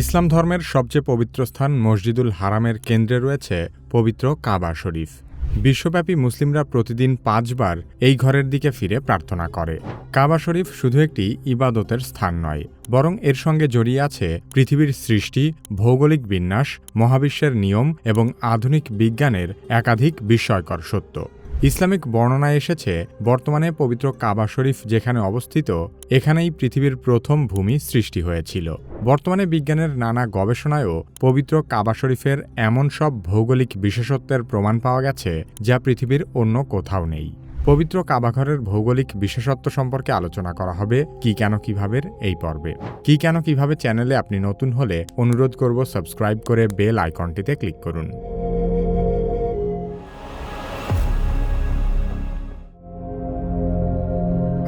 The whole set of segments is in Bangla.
ইসলাম ধর্মের সবচেয়ে পবিত্র স্থান মসজিদুল হারামের কেন্দ্রে রয়েছে পবিত্র কাবা শরীফ। বিশ্বব্যাপী মুসলিমরা প্রতিদিন পাঁচবার এই ঘরের দিকে ফিরে প্রার্থনা করে। কাবা শরীফ শুধু একটি ইবাদতের স্থান নয়, বরং এর সঙ্গে জড়িয়ে আছে পৃথিবীর সৃষ্টি, ভৌগোলিক বিন্যাস, মহাবিশ্বের নিয়ম এবং আধুনিক বিজ্ঞানের একাধিক বিস্ময়কর সত্য। ইসলামিক বর্ণনায় এসেছে, বর্তমানে পবিত্র কাবা শরীফ যেখানে অবস্থিত, এখানেই পৃথিবীর প্রথম ভূমি সৃষ্টি হয়েছিল। বর্তমানে বিজ্ঞানের নানা গবেষণায়ও পবিত্র কাবা শরীফের এমন সব ভৌগোলিক বিশেষত্বের প্রমাণ পাওয়া গেছে, যা পৃথিবীর অন্য কোথাও নেই। পবিত্র কাবাঘরের ভৌগোলিক বিশেষত্ব সম্পর্কে আলোচনা করা হবে কি কেন কীভাবে এই পর্বে। কি কেন কীভাবে চ্যানেলে আপনি নতুন হলে অনুরোধ করব সাবস্ক্রাইব করে বেল আইকনটিতে ক্লিক করুন।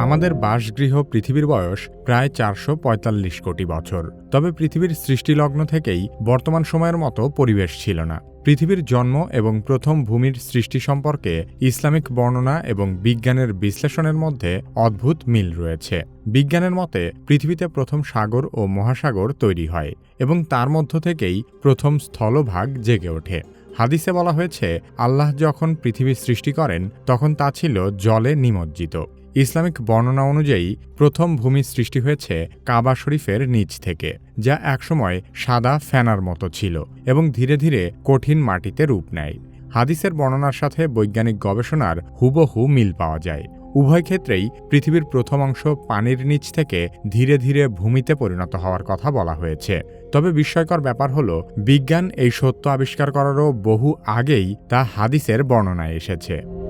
আমাদের বাসগৃহ পৃথিবীর বয়স প্রায় চারশো পঁয়তাল্লিশ কোটি বছর। তবে পৃথিবীর সৃষ্টিলগ্ন থেকেই বর্তমান সময়ের মতো পরিবেশ ছিল না। পৃথিবীর জন্ম এবং প্রথম ভূমির সৃষ্টি সম্পর্কে ইসলামিক বর্ণনা এবং বিজ্ঞানের বিশ্লেষণের মধ্যে অদ্ভুত মিল রয়েছে। বিজ্ঞানের মতে, পৃথিবীতে প্রথম সাগর ও মহাসাগর তৈরি হয় এবং তার মধ্য থেকেই প্রথম স্থলভাগ জেগে ওঠে। হাদিসে বলা হয়েছে, আল্লাহ যখন পৃথিবী সৃষ্টি করেন, তখন তা ছিল জলে নিমজ্জিত। ইসলামিক বর্ণনা অনুযায়ী, প্রথম ভূমি সৃষ্টি হয়েছে কাবা শরীফের নিচ থেকে, যা একসময় সাদা ফ্যানার মতো ছিল এবং ধীরে ধীরে কঠিন মাটিতে রূপ নেয়। হাদিসের বর্ণনার সাথে বৈজ্ঞানিক গবেষণার হুবহু মিল পাওয়া যায়। উভয় ক্ষেত্রেই পৃথিবীর প্রথম অংশ পানির নিচ থেকে ধীরে ধীরে ভূমিতে পরিণত হওয়ার কথা বলা হয়েছে। তবে বিস্ময়কর ব্যাপার হল, বিজ্ঞান এই সত্য আবিষ্কার করারও বহু আগেই তা হাদিসের বর্ণনায় এসেছে।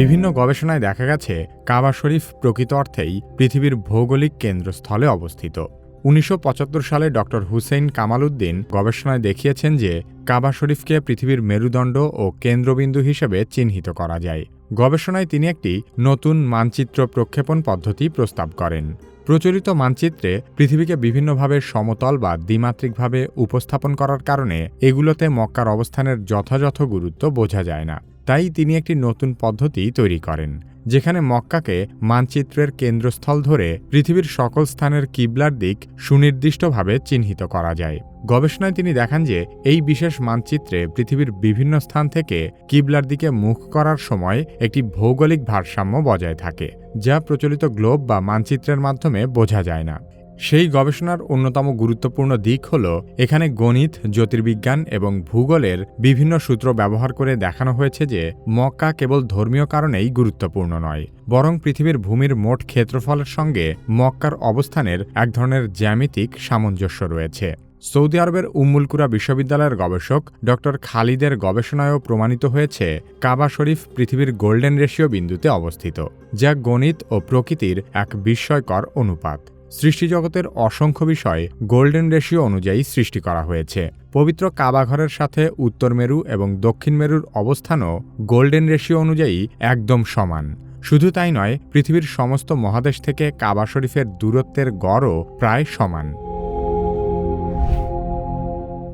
বিভিন্ন গবেষণায় দেখা গেছে, কাবা শরীফ প্রকৃত অর্থেই পৃথিবীর ভৌগোলিক কেন্দ্রস্থলে অবস্থিত। উনিশশো পঁচাত্তর সালে ড. হুসেইন কামাল উদ্দিন গবেষণায় দেখিয়েছেন যে, কাবা শরীফকে পৃথিবীর মেরুদণ্ড ও কেন্দ্রবিন্দু হিসেবে চিহ্নিত করা যায়। গবেষণায় তিনি একটি নতুন মানচিত্র প্রক্ষেপণ পদ্ধতি প্রস্তাব করেন। প্রচলিত মানচিত্রে পৃথিবীকে বিভিন্নভাবে সমতল বা দ্বিমাত্রিকভাবে উপস্থাপন করার কারণে এগুলোতে মক্কার অবস্থানের যথাযথ গুরুত্ব বোঝা যায় না। তাই তিনি একটি নতুন পদ্ধতি তৈরি করেন, যেখানে মক্কাকে মানচিত্রের কেন্দ্রস্থল ধরে পৃথিবীর সকল স্থানের কিবলার দিক সুনির্দিষ্টভাবে চিহ্নিত করা যায়। গবেষণায় তিনি দেখান যে এই বিশেষ মানচিত্রে পৃথিবীর বিভিন্ন স্থান থেকে কিবলার দিকে মুখ করার সময় একটি ভৌগোলিক ভারসাম্য বজায় থাকে, যা প্রচলিত গ্লোব বা মানচিত্রের মাধ্যমে বোঝা যায় না। সেই গবেষণার অন্যতম গুরুত্বপূর্ণ দিক হল, এখানে গণিত, জ্যোতির্বিজ্ঞান এবং ভূগোলের বিভিন্ন সূত্র ব্যবহার করে দেখানো হয়েছে যে মক্কা কেবল ধর্মীয় কারণেই গুরুত্বপূর্ণ নয়, বরং পৃথিবীর ভূমির মোট ক্ষেত্রফলের সঙ্গে মক্কার অবস্থানের এক ধরনের জ্যামিতিক সামঞ্জস্য রয়েছে। সৌদি আরবের উম্মুলকুরা বিশ্ববিদ্যালয়ের গবেষক ড. খালিদের গবেষণায়ও প্রমাণিত হয়েছে, কাবা শরীফ পৃথিবীর গোল্ডেন রেশিও বিন্দুতে অবস্থিত, যা গণিত ও প্রকৃতির এক বিস্ময়কর অনুপাত। সৃষ্টিজগতের অসংখ্য বিষয় গোল্ডেন রেশিও অনুযায়ী সৃষ্টি করা হয়েছে। পবিত্র কাবাঘরের সাথে উত্তর মেরু এবং দক্ষিণ মেরুর অবস্থানও গোল্ডেন রেশিও অনুযায়ী একদম সমান। শুধু তাই নয়, পৃথিবীর সমস্ত মহাদেশ থেকে কাবা শরীফের দূরত্বের গড়ও প্রায় সমান।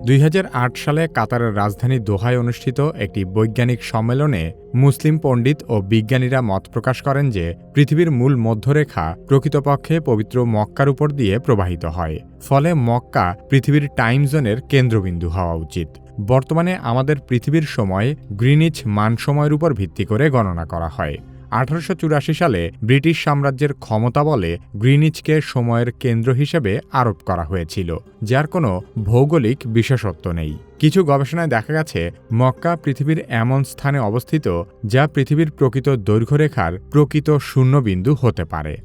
দুই হাজার আট সালে কাতারের রাজধানী দোহায় অনুষ্ঠিত একটি বৈজ্ঞানিক সম্মেলনে মুসলিম পণ্ডিত ও বিজ্ঞানীরা মত প্রকাশ করেন যে পৃথিবীর মূল মধ্যরেখা প্রকৃতপক্ষে পবিত্র মক্কার উপর দিয়ে প্রবাহিত হয়। ফলে মক্কা পৃথিবীর টাইম জোনের কেন্দ্রবিন্দু হওয়া উচিত। বর্তমানে আমাদের পৃথিবীর সময় গ্রিনিচ মান সময়ের উপর ভিত্তি করে গণনা করা হয়। আঠারোশো চুরাশি সালে ব্রিটিশ সাম্রাজ্যের ক্ষমতা বলে গ্রিনিচকে সময়ের কেন্দ্র হিসেবে আরোপ করা হয়েছিল, যার কোনো ভৌগোলিক বিশেষত্ব নেই। কিছু গবেষণায় দেখা গেছে, মক্কা পৃথিবীর এমন স্থানে অবস্থিত যা পৃথিবীর প্রকৃত দৈর্ঘ্যরেখার প্রকৃত শূন্যবিন্দু হতে পারে।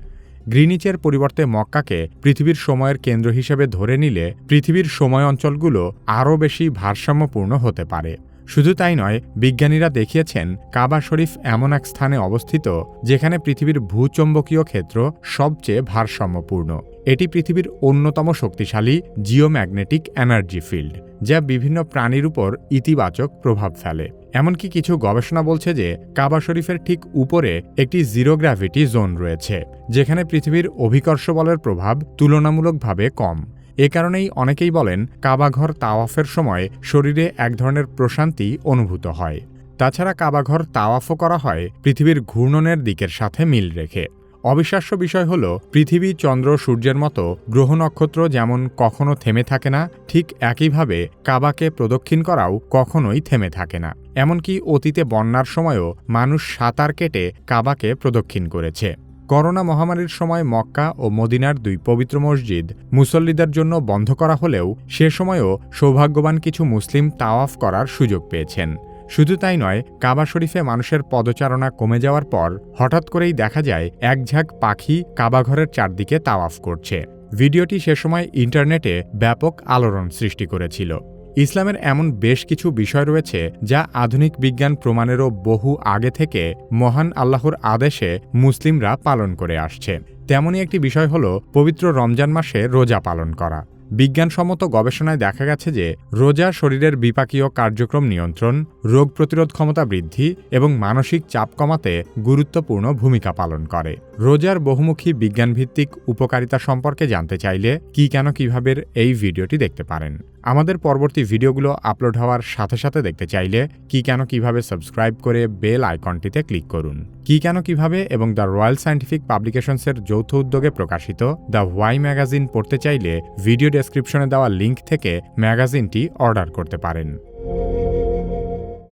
গ্রিনিচের পরিবর্তে মক্কাকে পৃথিবীর সময়ের কেন্দ্র হিসেবে ধরে নিলে পৃথিবীর সময় অঞ্চলগুলো আরও বেশি ভারসাম্যপূর্ণ হতে পারে। শুধু তাই নয়, বিজ্ঞানীরা দেখিয়েছেন কাবা শরীফ এমন এক স্থানে অবস্থিত যেখানে পৃথিবীর ভূচম্বকীয় ক্ষেত্র সবচেয়ে ভারসাম্যপূর্ণ। এটি পৃথিবীর অন্যতম শক্তিশালী জিওম্যাগনেটিক এনার্জি ফিল্ড, যা বিভিন্ন প্রাণীর উপর ইতিবাচক প্রভাব ফেলে। এমনকি কিছু গবেষণা বলছে যে কাবা শরীফের ঠিক উপরে একটি জিরো গ্র্যাভিটি জোন রয়েছে, যেখানে পৃথিবীর অভিকর্ষ বলের প্রভাব তুলনামূলকভাবে কম। এ কারণেই অনেকেই বলেন কাবাঘর তাওয়াফের সময় শরীরে এক ধরনের প্রশান্তি অনুভূত হয়। তাছাড়া কাবাঘর তাওয়াফও করা হয় পৃথিবীর ঘূর্ণনের দিকের সাথে মিল রেখে। অবিশ্বাস্য বিষয় হল, পৃথিবী চন্দ্র সূর্যের মতো গ্রহ নক্ষত্র যেমন কখনো থেমে থাকে না, ঠিক একইভাবে কাবাকে প্রদক্ষিণ করাও কখনোই থেমে থাকে না। এমনকি অতীতে বন্যার সময়ও মানুষ সাঁতার কেটে কাবাকে প্রদক্ষিণ করেছে। করোনা মহামারীর সময় মক্কা ও মদিনার দুই পবিত্র মসজিদ মুসল্লিদের জন্য বন্ধ করা হলেও সে সময়ও সৌভাগ্যবান কিছু মুসলিম তাওয়াফ করার সুযোগ পেয়েছেন। শুধু তাই নয়, কাবা শরীফে মানুষের পদচারণা কমে যাওয়ার পর হঠাৎ করেই দেখা যায় এক ঝাঁক পাখি কাবাঘরের চারদিকে তাওয়াফ করছে। ভিডিওটি সে সময় ইন্টারনেটে ব্যাপক আলোড়ন সৃষ্টি করেছিল। ইসলামের এমন বেশ কিছু বিষয় রয়েছে যা আধুনিক বিজ্ঞান প্রমাণেরও বহু আগে থেকে মহান আল্লাহর আদেশে মুসলিমরা পালন করে আসছে। তেমনই একটি বিষয় হল পবিত্র রমজান মাসে রোজা পালন করা। বিজ্ঞানসম্মত গবেষণায় দেখা গেছে যে রোজা শরীরের বিপাকীয় কার্যক্রম নিয়ন্ত্রণ, রোগ প্রতিরোধ ক্ষমতা বৃদ্ধি এবং মানসিক চাপ কমাতে গুরুত্বপূর্ণ ভূমিকা পালন করে। রোজার বহুমুখী বিজ্ঞানভিত্তিক উপকারিতা সম্পর্কে জানতে চাইলে কি, কেন, কীভাবে এই ভিডিওটি দেখতে পারেন। আমাদের পরবর্তী ভিডিওগুলো আপলোড হওয়ার সাথে সাথে দেখতে চাইলে কি, কেন, কীভাবে সাবস্ক্রাইব করে বেল আইকনটিতে ক্লিক করুন। কি, কেন, কীভাবে এবং দ্য রয়্যাল সায়েন্টিফিক পাবলিকেশনসের যৌথ উদ্যোগে প্রকাশিত দ্য ওয়াই ম্যাগাজিন পড়তে চাইলে ভিডিও ডেসক্রিপশনে দেওয়া লিঙ্ক থেকে ম্যাগাজিনটি অর্ডার করতে পারেন।